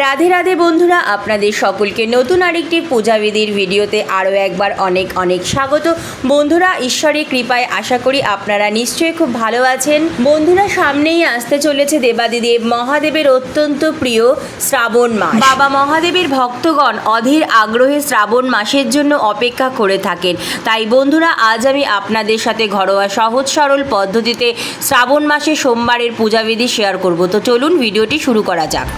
রাধে রাধে বন্ধুরা, আপনাদের সকলকে নতুন আরেকটি পূজাবিধির ভিডিওতে আরও একবার অনেক অনেক স্বাগত। বন্ধুরা, ঈশ্বরের কৃপায় আশা করি আপনারা নিশ্চয়ই খুব ভালো আছেন। বন্ধুরা, সামনেই আসতে চলেছে দেবাদিদেব মহাদেবের অত্যন্ত প্রিয় শ্রাবণ মাস। বাবা মহাদেবের ভক্তগণ অধীর আগ্রহে শ্রাবণ মাসের জন্য অপেক্ষা করে থাকেন। তাই বন্ধুরা, আজ আমি আপনাদের সাথে ঘরোয়া সহজ সরল পদ্ধতিতে শ্রাবণ মাসে সোমবারের পূজাবিধি শেয়ার করব। তো চলুন, ভিডিওটি শুরু করা যাক।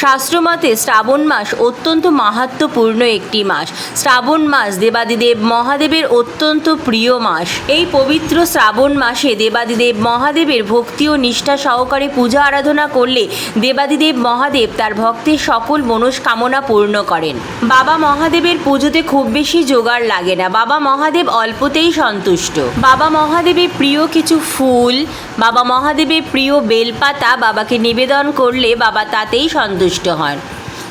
শাস্ত্রমতে শ্রাবণ মাস অত্যন্ত মাহাত্ম্যপূর্ণ একটি মাস। শ্রাবণ মাস দেবাদিদেব মহাদেবের অত্যন্ত প্রিয় মাস। এই পবিত্র শ্রাবণ মাসে দেবাদিদেব মহাদেবের ভক্তি ও নিষ্ঠা সহকারে পূজা আরাধনা করলে দেবাদিদেব মহাদেব তার ভক্তের সকল মনস্কামনা পূর্ণ করেন। বাবা মহাদেবের পুজোতে খুব বেশি জোগাড় লাগে না। বাবা মহাদেব অল্পতেই সন্তুষ্ট। বাবা মহাদেবের প্রিয় কিছু ফুল বাবা মহাদেবের প্রিয় বেলপাতা বাবাকে নিবেদন করলে বাবা তাতেই সন্তুষ্ট হন।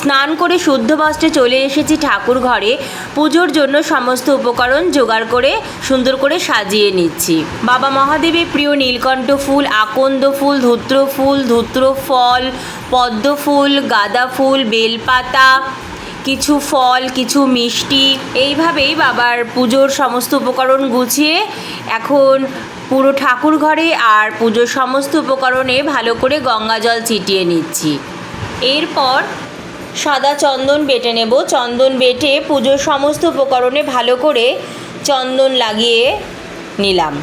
স্নান করে শুদ্ধ বস্ত্রে চলে এসেছি ঠাকুর ঘরে। পুজোর জন্য সমস্ত উপকরণ জোগাড় করে, সুন্দর করে সাজিয়ে নিচ্ছি। বাবা মহাদেবের প্রিয় নীলকণ্ঠ ফুল, আকন্দ ফুল, ধূত্র ফুল, ধূত্র ফল, পদ্ম ফুল, গাঁদা ফুল, বেলপাতা, কিছু ফল, কিছু মিষ্টি। এইভাবেই বাবার পুজোর সমস্ত উপকরণ গুছিয়ে এখন পুরো ঠাকুর ঘরে আর পুজোর সমস্ত উপকরণে ভালো করে গঙ্গা জল ছিটিয়ে নিচ্ছি। এরপর সাদা চন্দন বেটে নেব। চন্দন বেটে পুজোর সমস্ত উপকরণে ভালো করে চন্দন লাগিয়ে নিলাম।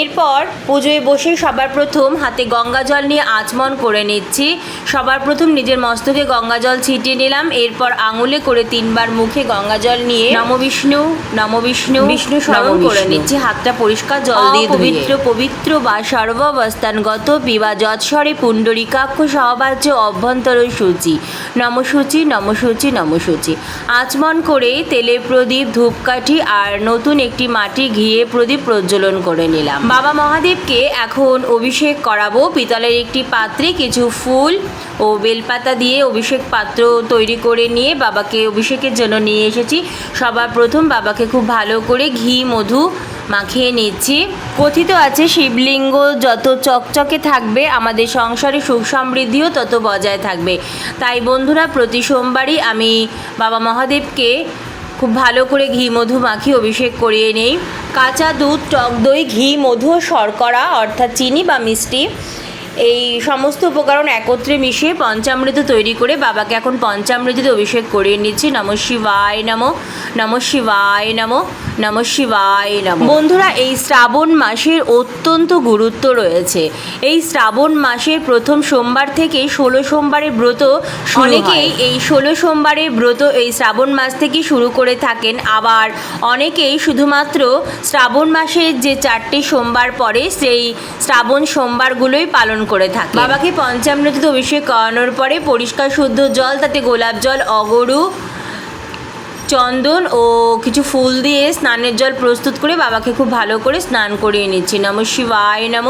এরপর পুজোয় বসে সবার প্রথম হাতে গঙ্গা জল নিয়ে আচমন করে নিচ্ছি। সবার প্রথম নিজের মস্তকে গঙ্গা জল ছিটিয়ে নিলাম। এরপর আঙুলে করে তিনবার মুখে গঙ্গা জল নিয়ে নম বিষ্ণু নম বিষ্ণু বিষ্ণু স্মরণ করে নিচ্ছি। হাতটা পরিষ্কার জল দিয়ে পবিত্র পবিত্র বা সর্বাবস্থানগত বিবা যৎস্বরে পুণ্ডরিকাক্ষ সহবাজ্য অভ্যন্তর সূচি। নমসূচি নমসূচি নমসূচি আচমন করে তেলে প্রদীপ ধূপকাঠি আর নতুন একটি মাটি ঘিয়ে প্রদীপ প্রজ্বলন করে নিলাম। বাবা মহাদেবকে এখন অভিষেক করাবো। পিতলের একটি পাত্রে কিছু ফুল ও বেলপাতা দিয়ে অভিষেক পাত্র তৈরি করে নিয়ে বাবাকে অভিষেকের জন্য নিয়ে এসেছি। সবার প্রথম বাবাকে খুব ভালো করে ঘি, মধু মাখিয়ে নিচ্ছি। কথিত আছে, শিবলিঙ্গ যত চকচকে থাকবে, আমাদের সংসারে সুখ সমৃদ্ধিও তত বজায় থাকবে। তাই বন্ধুরা, প্রতি সোমবারই আমি বাবা মহাদেবকে খুব ভালো করে ঘি, মধু, মাখি অভিষেক করিয়ে নেই। কাঁচা দুধ, টক দই, ঘি, মধু শর্করা, অর্থাৎ চিনি বা মিষ্টি এই সমস্ত উপকরণ একত্রে মিশিয়ে পঞ্চামৃত তৈরি করে বাবাকে এখন পঞ্চামৃতিতে অভিষেক করিয়ে নিচ্ছি। নম শিবায় নম নম শিবায় নম নম শিবায় নম। বন্ধুরা এই শ্রাবণ মাসের অত্যন্ত গুরুত্ব রয়েছে। এই শ্রাবণ মাসের প্রথম সোমবার থেকে ষোলো সোমবারের ব্রত অনেকেই এই ষোলো সোমবারের ব্রত এই শ্রাবণ মাস থেকে শুরু করে থাকেন। আবার অনেকেই শুধুমাত্র শ্রাবণ মাসের যে চারটে সোমবার পরে সেই শ্রাবণ সোমবারগুলোই পালন করে থাকে। বাবাকে পঞ্চামৃতিতে অভিষেক করানোর পরে পরিষ্কার শুদ্ধ জল, তাতে গোলাপ জল, অগরু, চন্দন ও কিছু ফুল দিয়ে স্নানের জল প্রস্তুত করে বাবাকে খুব ভালো করে স্নান করিয়ে নিচ্ছি। নম শিবায়, নম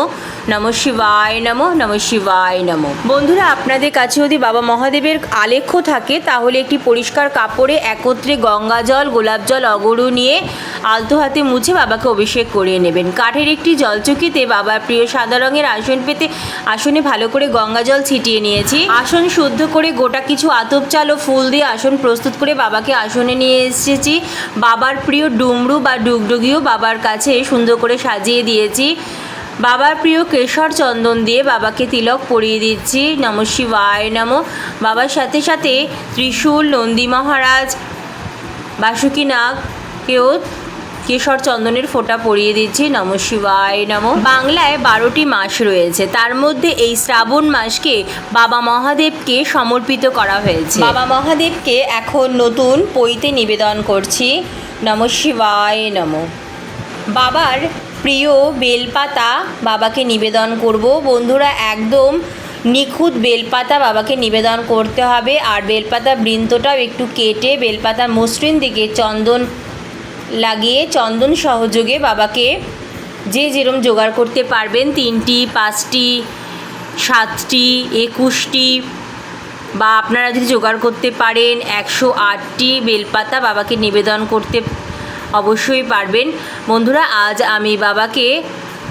নম শিবায়, নম নম শিবায়, নম। বন্ধুরা, আপনাদের কাছে যদি বাবা মহাদেবের আলেখ্য থাকে, তাহলে একটি পরিষ্কার কাপড়ে একত্রে গঙ্গা জল, গোলাপ জল, অগরু নিয়ে আলতো হাতে মুছে বাবাকে অভিষেক করিয়ে নেবেন। কাঠের একটি জলচকিতে বাবার প্রিয় সাদা রঙের আসন পেতে, আসনে ভালো করে গঙ্গা জল ছিটিয়ে নিয়েছি। আসন শুদ্ধ করে গোটা কিছু আতপ চাল ও ফুল দিয়ে আসন প্রস্তুত করে বাবাকে আসনে নিয়ে এসেছি। বাবার প্রিয় ডুমরু বা ডুগডুগিও বাবার কাছে সুন্দর করে সাজিয়ে দিয়েছি। বাবার প্রিয় কেশর চন্দন দিয়ে বাবাকে তিলক পরিয়ে দিচ্ছি। নম শিবায় নম। বাবার সাথে সাথে ত্রিশূল, নন্দী মহারাজ, বাসুকি নাগকেও কেশর চন্দনের ফোঁটা পরিয়ে দিচ্ছি। নম শিবায় নম। বাংলায় বারোটি মাস রয়েছে। তার মধ্যে এই শ্রাবণ মাসকে বাবা মহাদেবকে সমর্পিত করা হয়েছে। বাবা মহাদেবকে এখন নতুন পইতে নিবেদন করছি। নম শিবায় নম। বাবার প্রিয় বেলপাতা বাবাকে নিবেদন করব। বন্ধুরা, একদম নিখুঁত বেলপাতা বাবাকে নিবেদন করতে হবে। আর বেলপাতা বৃন্তটাও একটু কেটে বেলপাতার মসৃণ দিকে চন্দন লাগিয়ে, চন্দন সহযোগে বাবাকে যে যেরম জোগাড় করতে পারবেন, তিনটি, পাঁচটি, সাতটি, একুশটি বা আপনারা যদি জোগাড় করতে পারেন, একশো আটটি বেলপাতা বাবাকে নিবেদন করতে অবশ্যই পারবেন। বন্ধুরা, আজ আমি বাবাকে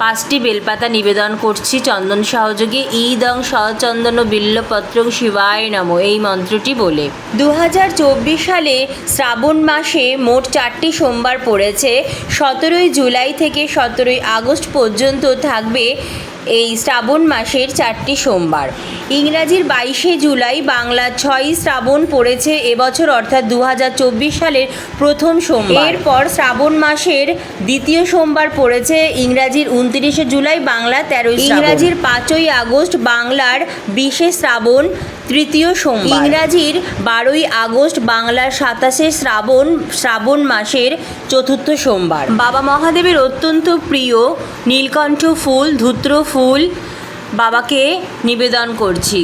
পাঁচটি বেলপাতা নিবেদন করছি। চন্দন সহযোগে ঈদং সচন্দন বিল্লপত্র শিবায় নম, এই মন্ত্রটি বলে। দু হাজার চব্বিশ সালে শ্রাবণ মাসে মোট চারটি সোমবার পড়েছে। সতেরোই জুলাই থেকে সতেরোই আগস্ট পর্যন্ত থাকবে এই শ্রাবণ মাসের চারটি সোমবার। ইংরাজির বাইশে জুলাই বাংলা ছয়ই শ্রাবণ পড়েছে এবছর অর্থাৎ দু হাজার চব্বিশ সালের প্রথম সোমবার। এরপর শ্রাবণ মাসের দ্বিতীয় সোমবার পড়েছে ইংরাজির উনত্রিশে জুলাই বাংলা তেরোই ইংরাজির পাঁচই আগস্ট বাংলার বিশে শ্রাবণ তৃতীয় সোমবার। ইংরাজির বারোই আগস্ট বাংলার সাতাশে শ্রাবণ শ্রাবণ মাসের চতুর্থ সোমবার। বাবা মহাদেবের অত্যন্ত প্রিয় নীলকণ্ঠ ফুল, ধূত্র ফুল বাবাকে নিবেদন করছি।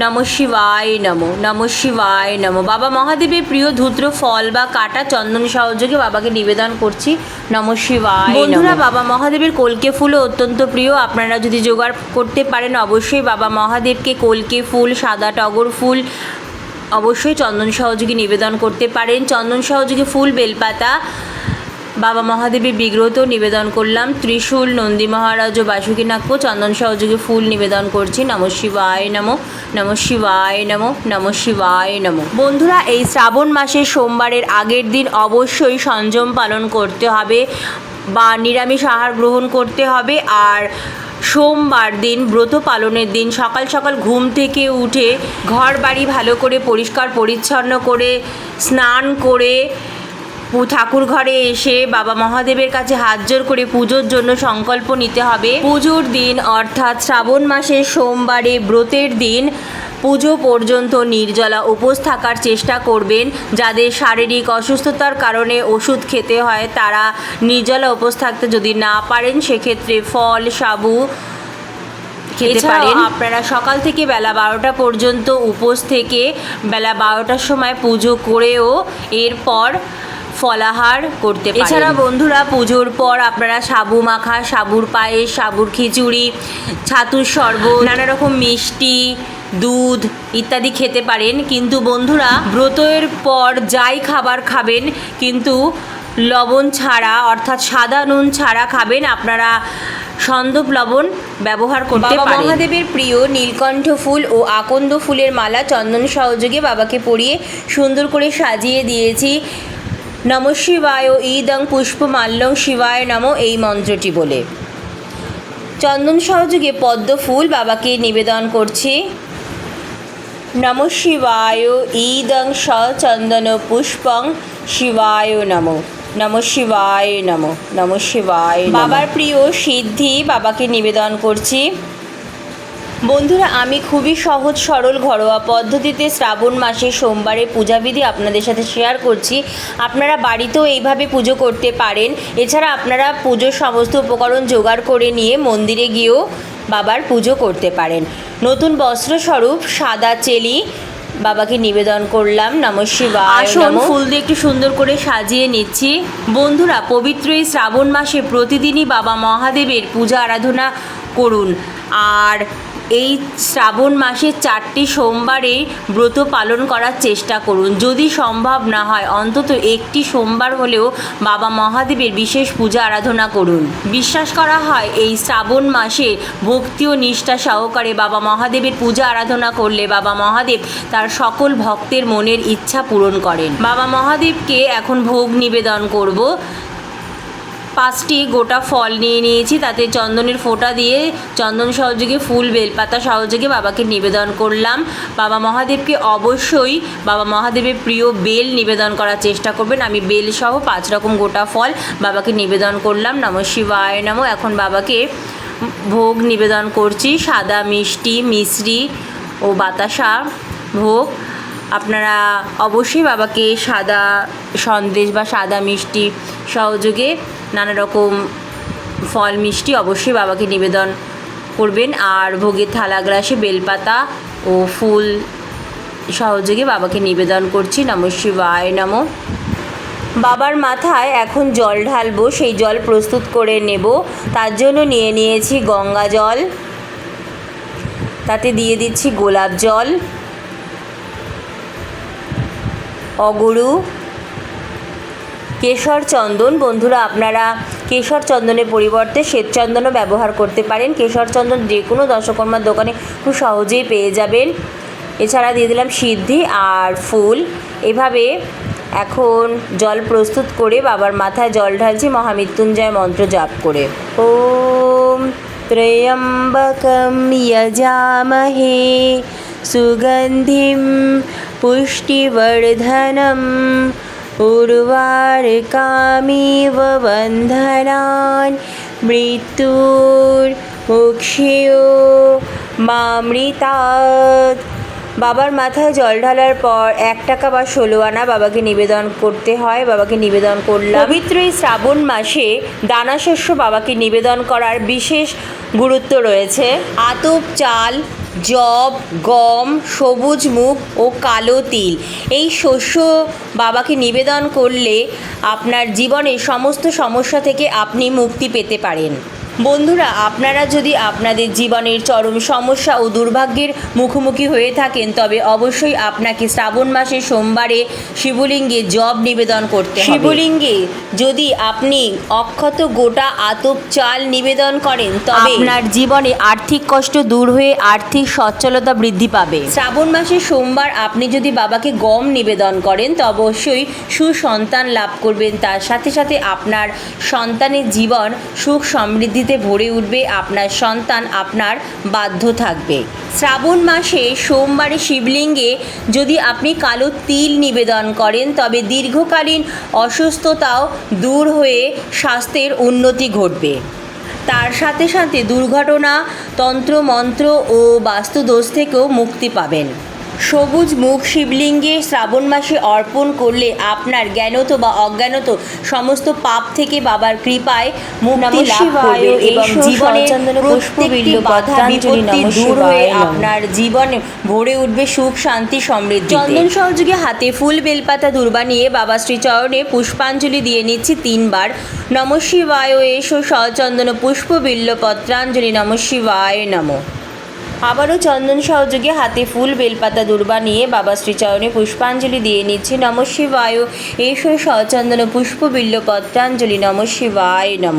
নম শিবায় নম নম শিবায় নম। বাবা মহাদেবের প্রিয় ধূত্র ফল বা কাটা চন্দন সহযোগে বাবাকে নিবেদন করছি। নম শিবায় বন্ধুরা বাবা মহাদেবের কলকে ফুলও অত্যন্ত প্রিয়। আপনারা যদি জোগাড় করতে পারেন অবশ্যই বাবা মহাদেবকে কলকে ফুল সাদা টগর ফুল অবশ্যই চন্দন সহযোগী নিবেদন করতে পারেন। চন্দন সহযোগী ফুল বেলপাতা বাবা মহাদেবের বিগ্রহতেও নিবেদন করলাম। ত্রিশূল, নন্দী মহারাজ ও বাসুকীনাক্য চন্দন সহযোগে ফুল নিবেদন করছি। নম শিবায় নম নম শিবায় নম নম শিবায় নম। বন্ধুরা, এই শ্রাবণ মাসের সোমবারের আগের দিন অবশ্যই সংযম পালন করতে হবে বা নিরামিষ আহার গ্রহণ করতে হবে। আর সোমবার দিন, ব্রত পালনের দিন, সকাল সকাল ঘুম থেকে উঠে ঘর বাড়ি ভালো করে পরিষ্কার পরিচ্ছন্ন করে, স্নান করে ঠাকুর ঘরে এসে বাবা মহাদেবের কাছে হাত জোর করে পুজোর জন্য সংকল্প নিতে হবে। পুজোর দিন অর্থাৎ শ্রাবণ মাসের সোমবারে ব্রতের দিন পুজো পর্যন্ত নির্জলা উপোস থাকার চেষ্টা করবেন। যাদের শারীরিক অসুস্থতার কারণে ওষুধ খেতে হয় তারা নির্জলা উপোস থাকতে যদি না পারেন সেক্ষেত্রে ফল সাবু খেতে পারেন। আপনারা সকাল থেকে বেলা বারোটা পর্যন্ত উপোস থেকে বেলা বারোটার সময় পুজো করেও এরপর ফলাহার করতে পারেন। এছাড়া বন্ধুরা পুজোর পর আপনারা সাবু মাখা সাবুর পায়েস সাবুর খিচুড়ি ছাতুর শরবত নানা রকম মিষ্টি দুধ ইত্যাদি খেতে পারেন। কিন্তু বন্ধুরা ব্রতের পর যাই খাবার খাবেন কিন্তু লবণ ছাড়া অর্থাৎ সাদা নুন ছাড়া খাবেন আপনারা সন্দব লবণ ব্যবহার করতে বাবা মহাদেবের প্রিয় নীলকণ্ঠ ফুল ও আকন্দ ফুলের মালা চন্দন সহযোগে বাবাকে পরিয়ে সুন্দর করে সাজিয়ে দিয়েছি। নম শিবায় ঈদং পুষ্পমাল্যং শিবায় নম এই মন্ত্রটি বলে। চন্দন সহযোগে পদ্ম ফুল বাবাকে নিবেদন করছি। নম শিবায় ঈদং সচন্দন পুষ্পং শিবায় নম। নম শিবায় নম নম শিবায় বাবার প্রিয় সিদ্ধি বাবাকে নিবেদন করছি। বন্ধুরা, আমি খুবই সহজ সরল ঘরোয়া পদ্ধতিতে শ্রাবণ মাসে সোমবারে পূজাবিধি আপনাদের সাথে শেয়ার করছি। আপনারা বাড়িতেও এইভাবে পুজো করতে পারেন। এছাড়া আপনারা পুজোর সমস্ত উপকরণ জোগাড় করে নিয়ে মন্দিরে গিয়েও বাবার পুজো করতে পারেন। নতুন বস্ত্রস্বরূপ সাদা চেলি, বাবাকে নিবেদন করলাম, নম শিবায় আসন, ফুল দিয়ে একটু সুন্দর করে সাজিয়ে নিচ্ছি। বন্ধুরা, পবিত্র এই শ্রাবণ মাসে প্রতিদিনই বাবা মহাদেবের পূজা আরাধনা করুন। আর এই শ্রাবণ মাসের চারটি সোমবারে ব্রত পালন করার চেষ্টা করুন। যদি সম্ভব না হয়, অন্তত একটি সোমবার হলেও বাবা মহাদেবের বিশেষ পূজা আরাধনা করুন। বিশ্বাস করা হয়, এই শ্রাবণ মাসে ভক্তি ও নিষ্ঠা সহকারে বাবা মহাদেবের পূজা আরাধনা করলে বাবা মহাদেব তার সকল ভক্তের মনের ইচ্ছা পূরণ করেন। বাবা মহাদেবকে এখন ভোগ নিবেদন করব। পাঁচটি গোটা ফল নিয়ে নিয়েছি। তাতে চন্দনের ফোঁটা দিয়ে চন্দন সহযোগে ফুল, বেলপাতা সহযোগে বাবাকে নিবেদন করলাম। বাবা মহাদেবকে অবশ্যই, বাবা মহাদেবের প্রিয় বেল নিবেদন করার চেষ্টা করবেন। আমি বেল সহ পাঁচ রকম গোটা ফল বাবাকে নিবেদন করলাম। নম শিবায়, নম। এখন বাবাকে ভোগ নিবেদন করছি। সাদা মিষ্টি, মিশ্রি ও বাতাসা ভোগ। আপনারা অবশ্যই বাবাকে সাদা সন্দেশ বা সাদা মিষ্টি সহযোগে নানা রকম ফল মিষ্টি অবশ্যই বাবাকে নিবেদন করবেন। আর ভোগের থালা গ্লাসে বেলপাতা ও ফুল সহযোগে বাবাকে নিবেদন করছি। নম শিবায় নম। বাবার মাথায় এখন জল ঢালবো, সেই জল প্রস্তুত করে নেব। তার জন্য নিয়ে নিয়েছি গঙ্গা জল, তাতে দিয়ে দিচ্ছি গোলাপ জল। অগুরু কেশর চন্দন, বন্ধুরা আপনারা কেশর চন্দনের পরিবর্তে শ্বেত চন্দনও ব্যবহার করতে পারেন। কেশর চন্দন যে কোনো দশকর্মার দোকানে খুব সহজেই পেয়ে যাবেন। এছাড়া দিয়ে দিলাম সিদ্ধি আর ফুল। এভাবে এখন জল প্রস্তুত করে বাবার মাথায় জল ঢালছি, মহামৃত্যুঞ্জয় মন্ত্র জাপ করে। ওম ত্রয়ম্বকম যজামহে সুগন্ধিম পুষ্টিবর্ধনম উর্বারকামিব বন্ধনান মৃত্যুর মামৃতাৎ বাবার মাথায় জল ঢালার পর এক টাকা বা ষোলো আনা বাবাকে নিবেদন করতে হয়, বাবাকে নিবেদন করলাম। পবিত্র এই শ্রাবণ মাসে দানাশস্য বাবাকে নিবেদন করার বিশেষ গুরুত্ব রয়েছে। আতপ চাল জব, গম, সবুজ মুগ ও কালো তিল। এই শস্য বাবাকে নিবেদন করলে আপনার জীবনের সমস্ত সমস্যা থেকে আপনি মুক্তি পেতে পারেন। বন্ধুরা আপনারা যদি আপনাদের জীবনের চরম সমস্যা ও দুর্ভাগ্যের মুখোমুখি হয়ে থাকেন তবে অবশ্যই আপনাকে শ্রাবণ মাসে সোমবারে শিবলিঙ্গে জব নিবেদন করতে হবে। শিবলিঙ্গে? যদি আপনি অক্ষত গোটা আতপ চাল নিবেদন করেন তবে আপনার জীবনে আর্থিক কষ্ট দূর হয়ে আর্থিক সচ্ছলতা বৃদ্ধি পাবে। শ্রাবণ মাসে সোমবার আপনি যদি বাবাকে গম নিবেদন করেন তো অবশ্যই সুসন্তান লাভ করবেন। তার সাথে সাথে আপনার সন্তানের জীবন সুখ সমৃদ্ধিতে ভরে উঠবে আপনার সন্তান, আপনার বাধ্য থাকবে। শ্রাবণ মাসে সোমবারে শিবলিঙ্গে যদি আপনি কালো তিল নিবেদন করেন, তবে দীর্ঘকালীন অসুস্থতাও দূর হয়ে স্বাস্থ্যের উন্নতি ঘটবে। তার সাথে সাথে দুর্ঘটনা তন্ত্র মন্ত্র ও বাস্তুদোষ থেকেও মুক্তি পাবেন। সবুজ মুখ শিবলিঙ্গে শ্রাবণ মাসে অর্পণ করলে আপনার জ্ঞানত বা অজ্ঞানত সমস্ত পাপ থেকে বাবার কৃপায় মুক্তি লাভ করবে। এবং জীবনে প্রত্যেকটি বাধা বিপত্তি দূর হয়ে আপনার জীবনে ভরে উঠবে সুখ শান্তি সমৃদ্ধি চন্দন সহযোগে হাতে ফুল বেলপাতা দুর্বা নিয়ে বাবা শ্রীচরণে পুষ্পাঞ্জলি দিয়ে নিচ্ছি তিনবার। নম শিবায় এসো সচন্দন পুষ্প বিল্ল পত্রাঞ্জলি। নম শিবায় নমঃ। আবারও চন্দন সহযোগে হাতে ফুল, বেলপাতা, দুর্বা নিয়ে বাবা শ্রীচরণে পুষ্পাঞ্জলি দিয়ে নিচ্ছে নম শিবায়। এসো সচন্দন পুষ্প বিল্ল পত্রাঞ্জলি নম শিবায়, নম।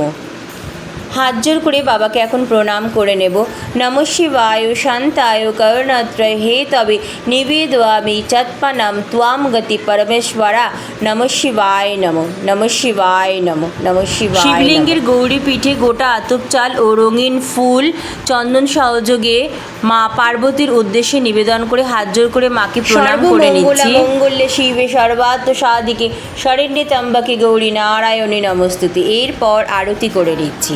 হাত জোর করে বাবাকে এখন প্রণাম করে নেব। নম শিবায় শান্তায় করুণাত্রয় হে তবে নিবেদয়ামি চৎপনাম ত্বাম গতি পরমেশ্বরা। নম শিবায় নম নম শিবায় নম নম শিবায় শিবলিঙ্গের গৌরী পিঠে গোটা আতপ চাল ও রঙিন ফুল চন্দন সহযোগে মা পার্বতীর উদ্দেশ্যে নিবেদন করে হাত জোর করে মাকে প্রণাম করে নিচ্ছি। মঙ্গলে শিবে সর্বাত্ম সাদিকে শরণ্যে তম্বাকে গৌরী নারায়ণী নমস্তুতি। এরপর আরতি করে নিচ্ছি।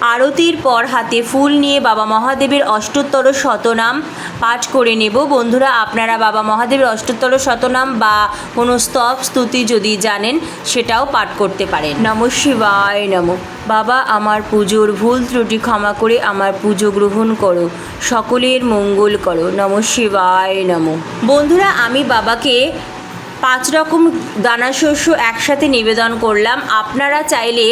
আরতির পর হাতে ফুল নিয়ে বাবা মহাদেবের অষ্টোত্তর শতনাম পাঠ করে নেব। বন্ধুরা, আপনারা বাবা মহাদেবের অষ্টোত্তর শতনাম বা কোনো স্তব, স্তুতি যদি জানেন, সেটাও পাঠ করতে পারেন। নম শিবায় নম। বাবা, আমার পুজোর ভুল ত্রুটি ক্ষমা করে আমার পুজো গ্রহণ করো। সকলের মঙ্গল করো। নম শিবায় নম। বন্ধুরা, আমি বাবাকে পাঁচ রকম দানাশস্য একসাথে নিবেদন করলাম। আপনারা চাইলে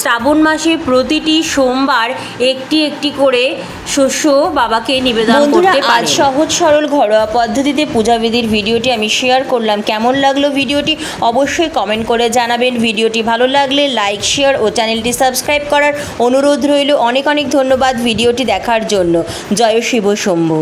শ্রাবণ মাসে প্রতিটি সোমবার একটি একটি করে শস্য বাবাকে নিবেদন করতে পারেন। সহজ সরল ঘরোয়া পদ্ধতিতে পূজাবিধির ভিডিওটি আমি শেয়ার করলাম। কেমন লাগল ভিডিওটি অবশ্যই কমেন্ট করে জানাবেন। ভিডিওটি ভালো লাগলে লাইক শেয়ার ও চ্যানেলটি সাবস্ক্রাইব করার অনুরোধ রইল। অনেক অনেক ধন্যবাদ ভিডিওটি দেখার জন্য। জয় শিব শম্ভু।